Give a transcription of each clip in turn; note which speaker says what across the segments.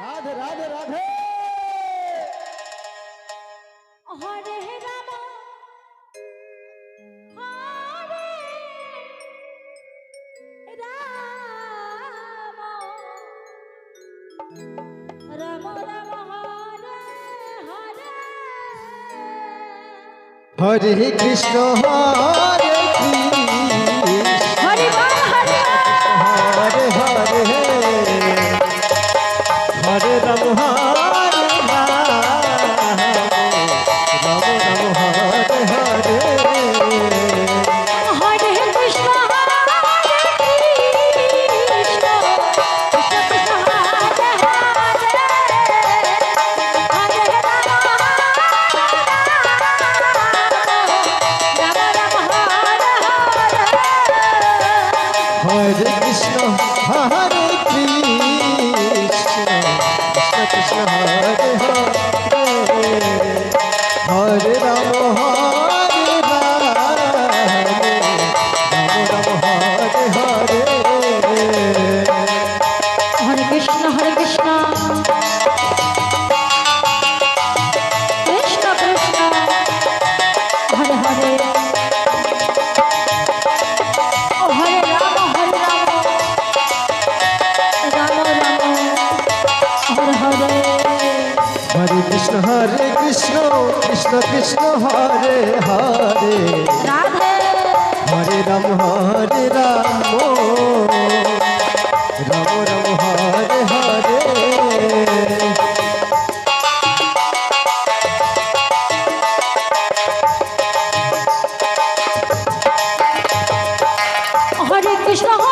Speaker 1: Radhe Radhe Radhe.
Speaker 2: Hare Ram Hare
Speaker 1: Krishna Hare Hare Rama
Speaker 2: Hare Krishna Hare Krishna Krishna Krishna Hare Hare. Radhe.
Speaker 1: Hare Ram Hare Ram Ram Ram Hare Hare.
Speaker 2: Hare Krishna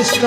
Speaker 1: Krishna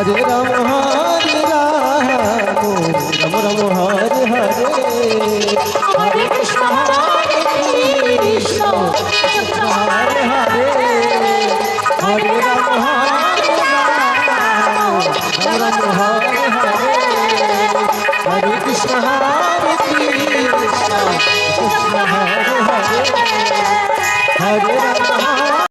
Speaker 1: Hare Ram